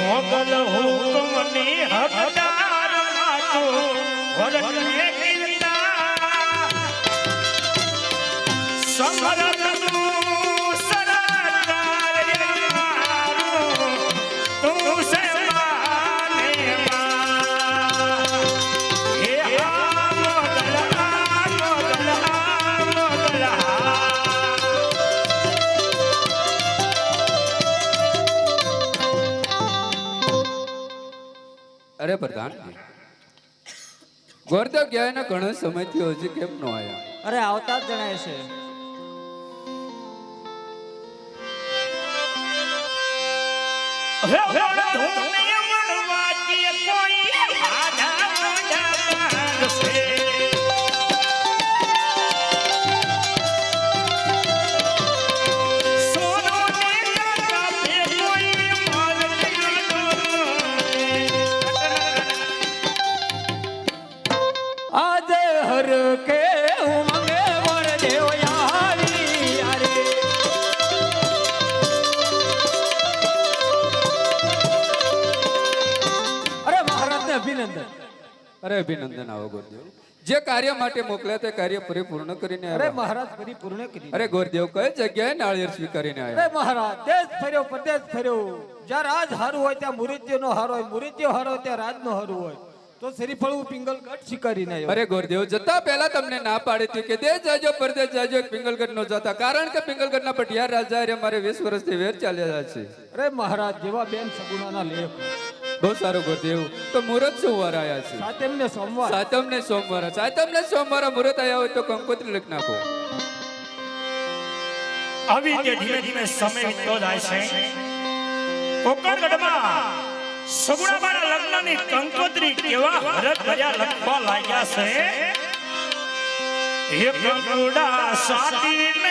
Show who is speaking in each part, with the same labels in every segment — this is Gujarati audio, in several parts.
Speaker 1: મોગલ હુકમની હકદાર માતો
Speaker 2: અરે પ્રધાન ગોરદેવ ગયા ને ઘણો સમય થયો હજી કેમ નો આવ્યા
Speaker 3: અરે આવતા જ જણાય છે.
Speaker 1: હે ધૂને
Speaker 3: અરે અભિનંદન
Speaker 2: આવો ગુરુદેવ. જે કાર્ય માટે મોકલ્યા તે કાર્ય પરિપૂર્ણ કરીને
Speaker 3: અરે મહારાજ પરિપૂર્ણ કરી
Speaker 2: અરે ગુરુદેવ કઈ જગ્યાએ નાળિયેર સ્વીકારીને
Speaker 3: અરે મહારાજ દેશ ફર્યો પ્રદેશ ફર્યો. જ્યાં રાજ હારું હોય ત્યાં મૃત્યુનો હારો હોય. મૃત્યુ હારો હોય ત્યાં રાજનો હારું હોય. તો શ્રીફળવું પિંગલગઢ સ્વીકારીને આવ્યો.
Speaker 2: અરે ગોરદેવ જતા પહેલા તમને ના પાડી હતી કે દેશ જાજો પરદેશ જાજો પિંગલગઢ નો જતા. કારણ કે પિંગલગઢના પટિયાર રાજા મારે વીસ વર્ષથી વેર ચાલ્યા છે.
Speaker 3: અરે મહારાજ જેવા બેન સગુણાના લેખ.
Speaker 2: બહુ સારું ગોરદેવ તો મુહૂર્ત શું વાર આયા છે.
Speaker 3: સાતમ ને સોમવાર.
Speaker 2: સાતમ ને સોમવાર. સાતમ ને સોમવાર મુહૂર્ત આવ્યા હોય તો કંકોત્રી લખ નાખો.
Speaker 1: આવી રીતે ધીમે ધીમે સમય વીતતો જાય છે. કોકણગઢમાં સગુણાબાના લગ્નની કંકોત્રી કેવા હરત ભર્યા લખવા લાગ્યા છે? એ કંકુડા સાટીને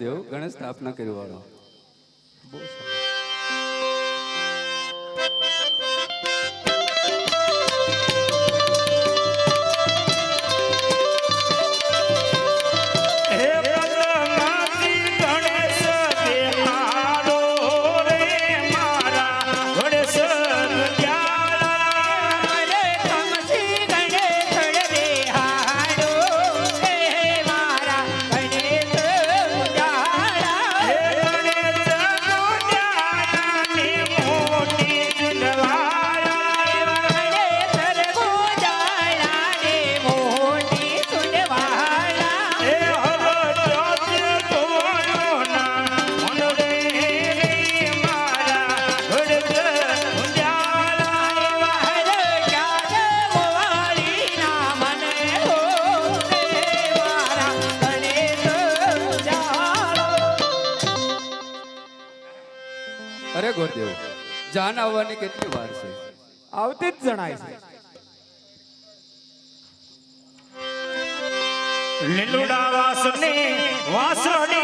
Speaker 2: ગોરદેવ ગણેશ સ્થાપના કરી વાળો.
Speaker 1: હે
Speaker 2: જાન આવવાની કેટલી વાર છે?
Speaker 3: આવતી જ જણાય છે.
Speaker 1: લીલુડા વાસને વાસણી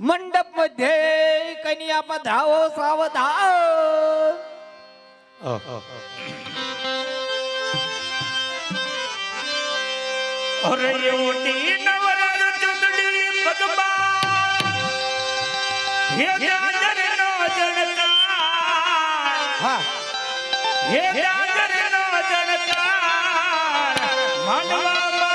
Speaker 3: મંડપ મધ્યે કન્યા પધાવો સાવધાન
Speaker 1: અરે ઓટી નવરાજ ચંદડી ભગવાન. હે જાજર નો જણકાર.
Speaker 3: હા.
Speaker 1: હે જાજર માનવા